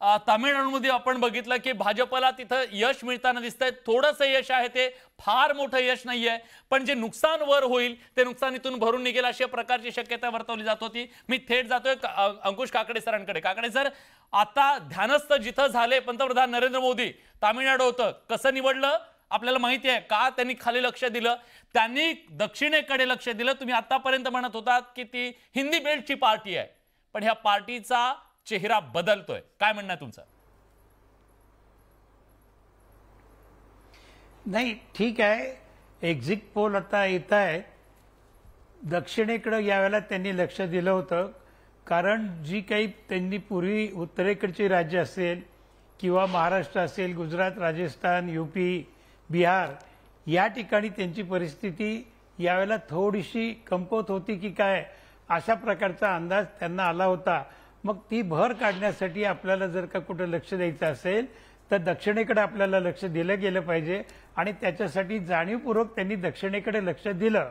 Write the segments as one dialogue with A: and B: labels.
A: अ, तामिळनाडूमध्ये आपण बघितलं की भाजपला तिथं यश मिळताना दिसतंय. थोडंसं यश आहे ते फार मोठं यश नाहीये. पण जे नुकसान वर होईल ते नुकसान इथून भरून निघेल अशा प्रकारची शक्यता वर्तवली जात होती. मी थेट जातोय का- अंकुश काकडे सरांकडे. काकडे सर आता ध्यानस्थ जिथं झाले पंतप्रधान नरेंद्र मोदी तामिळनाडू होतं. कसं निवडलं? आपल्याला माहिती आहे. का त्यांनी खाली लक्ष दिलं? त्यांनी दक्षिणेकडे लक्ष दिलं. तुम्ही आतापर्यंत म्हणत होतात की ती हिंदी बेल्टची पार्टी आहे. पण ह्या पार्टीचा चेहरा बदलतोय. काय म्हणणं आहे तुमचं?
B: नाही ठीक आहे. एक्झिट पोल आता येत आहे दक्षिणेकडं यावेळेला त्यांनी लक्ष दिलं होतं. कारण जी काही त्यांनी पूर्वी उत्तरेकडची राज्य असेल किंवा महाराष्ट्र असेल गुजरात राजस्थान यूपी बिहार या ठिकाणी त्यांची परिस्थिती यावेळेला थोडीशी कमकुवत होती की काय अशा प्रकारचा अंदाज त्यांना आला होता. मग ती भर काढण्यासाठी आपल्याला जर का कुठं लक्ष द्यायचं असेल तर दक्षिणेकडे आपल्याला लक्ष दिलं गेलं पाहिजे आणि त्याच्यासाठी जाणीवपूर्वक त्यांनी दक्षिणेकडे लक्ष दिलं.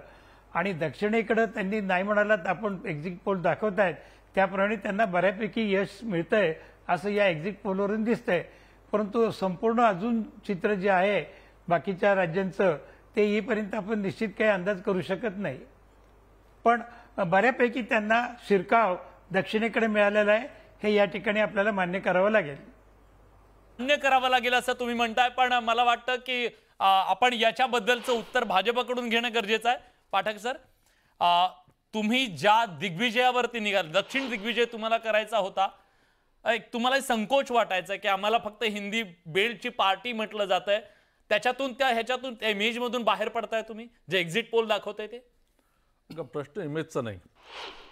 B: आणि दक्षिणेकडे त्यांनी नाही म्हणालात आपण एक्झिट पोल दाखवत आहेत त्याप्रमाणे त्यांना बऱ्यापैकी यश मिळतंय असं या एक्झिट पोलवरून दिसतंय. परंतु संपूर्ण अजून चित्र जे आहे बाकीच्या राज्यांचं ते येईपर्यंत आपण निश्चित काही अंदाज करू शकत नाही. पण बऱ्यापैकी त्यांना शिरकाव दक्षिणेकडे मिळालेला आहे हे या ठिकाणी आपल्याला मान्य करावं लागेल.
A: मान्य करावं लागेल असं तुम्ही म्हणताय पण मला वाटतं की आपण याच्याबद्दलचं उत्तर भाजपकडून घेणं गरजेचं आहे. पाठक सर अ, तुम्ही ज्या दिग्विजयावरती निघाल दक्षिण दिग्विजय तुम्हाला करायचा होता एक तुम्हाला संकोच वाटायचा की आम्हाला फक्त हिंदी बेल्टची पार्टी म्हटलं जात आहे त्याच्यातून त्या ह्याच्यातून त्या इमेजमधून बाहेर पडताय तुम्ही? जे एक्झिट पोल दाखवताय ते?
C: प्रश्न इमेजचा नाही.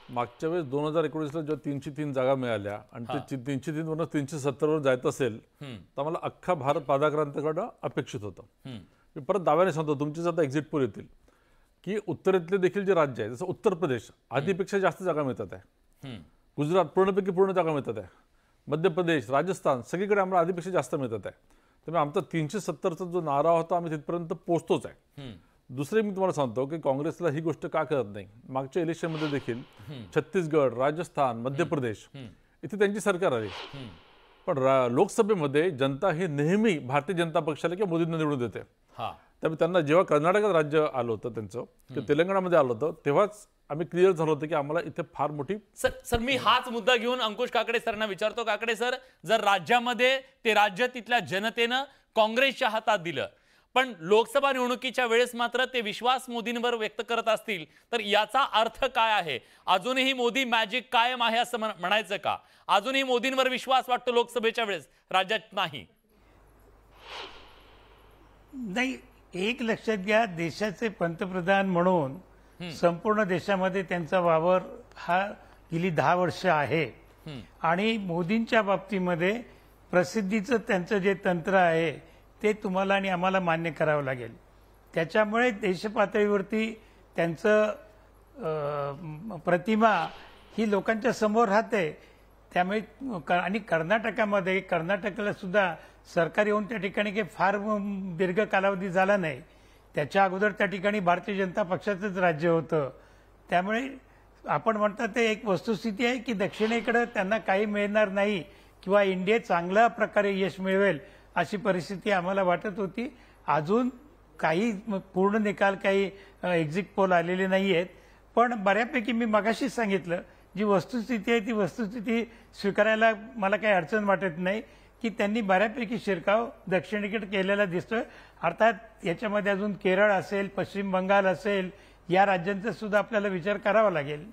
C: मागच्या वेळेस दोन हजार एकोणीसला जेव्हा तीनशे तीन जागा मिळाल्या आणि ते तीनशे तीन वरून तीनशे सत्तरवर जायचं असेल तर आम्हाला अख्खा भारत पादाक्रांतीकडं अपेक्षित होतं. मी परत दाव्याने सांगतो तुमचे आता एक्झिट पोल येतील. की उत्तरेतले देखील जे राज्य आहे जसं उत्तर प्रदेश आधीपेक्षा जास्त जागा मिळतात आहे. गुजरात पूर्णपैकी पूर्ण जागा मिळतात आहे. मध्य प्रदेश राजस्थान सगळीकडे आम्हाला आधीपेक्षा जास्त मिळतात आहे. त्यामुळे आमचा तीनशे सत्तरचा जो नारा होता आम्ही तिथपर्यंत पोहोचतोच आहे. दुसरे मी तुम्हाला सांगतो की काँग्रेसला ही गोष्ट का करत नाही? मागच्या इलेक्शनमध्ये देखील छत्तीसगड राजस्थान मध्य प्रदेश इथे त्यांची सरकार आली. पण लोकसभेमध्ये जनता ही नेहमी भारतीय जनता पक्षाला किंवा मोदींना निवडून देते.
A: हा.
C: त्यामुळे त्यांना जेव्हा कर्नाटकात राज्य आलं होतं त्यांचं किंवा तेलंगणामध्ये आलं होतं तेव्हाच आम्ही क्लिअर झालो होतं की आम्हाला इथे फार मोठी
A: सर सर मी हाच मुद्दा घेऊन अंकुश काकडे सरांना विचारतो. काकडे सर जर राज्यामध्ये ते राज्य तिथल्या जनतेनं काँग्रेसच्या हातात दिलं पण लोकसभा निवडणुकीच्या वेळेस मात्र ते विश्वास मोदींवर व्यक्त करत असतील. तर याचा अर्थ काय आहे? अजूनही मोदी मॅजिक कायम आहे असं म्हण- म्हणायचं का? अजूनही मोदींवर विश्वास वाटतो लोकसभेच्या वेळेस? राज्यात नाही.
B: नाही एक लक्षात घ्या देशाचे पंतप्रधान म्हणून संपूर्ण देशामध्ये त्यांचा वावर हा गेली दहा वर्ष आहे. आणि मोदींच्या बाबतीमध्ये प्रसिद्धीचं त्यांचं जे तंत्र आहे ते तुम्हाला आणि आम्हाला मान्य करावं लागेल. त्याच्यामुळे देशपातळीवरती त्यांचं प्रतिमा ही लोकांच्या समोर राहते. त्यामुळे क- आणि कर्नाटकामध्ये कर्नाटकाला सुद्धा सरकार येऊन त्या ठिकाणी काही फार दीर्घ कालावधी झाला नाही. त्याच्या अगोदर त्या ठिकाणी भारतीय जनता पक्षाचंच राज्य होतं. त्यामुळे आपण म्हणतात ते एक वस्तुस्थिती आहे की दक्षिणेकडे त्यांना काही मिळणार नाही किंवा इंडिया चांगल्या प्रकारे यश मिळवेल अशी परिस्थिती आम्हाला वाटत होती. अजून काही पूर्ण निकाल काही एक्झिट पोल आलेले नाही आहेत पण बऱ्यापैकी मी मगाशीच सांगितलं जी वस्तुस्थिती आहे ती वस्तुस्थिती स्वीकारायला मला काही अडचण वाटत नाही की त्यांनी बऱ्यापैकी शिरकाव दक्षिणेकडे केलेला दिसतोय. अर्थात याच्यामध्ये अजून केरळ असेल पश्चिम बंगाल असेल या राज्यांचा सुद्धा आपल्याला विचार करावा लागेल.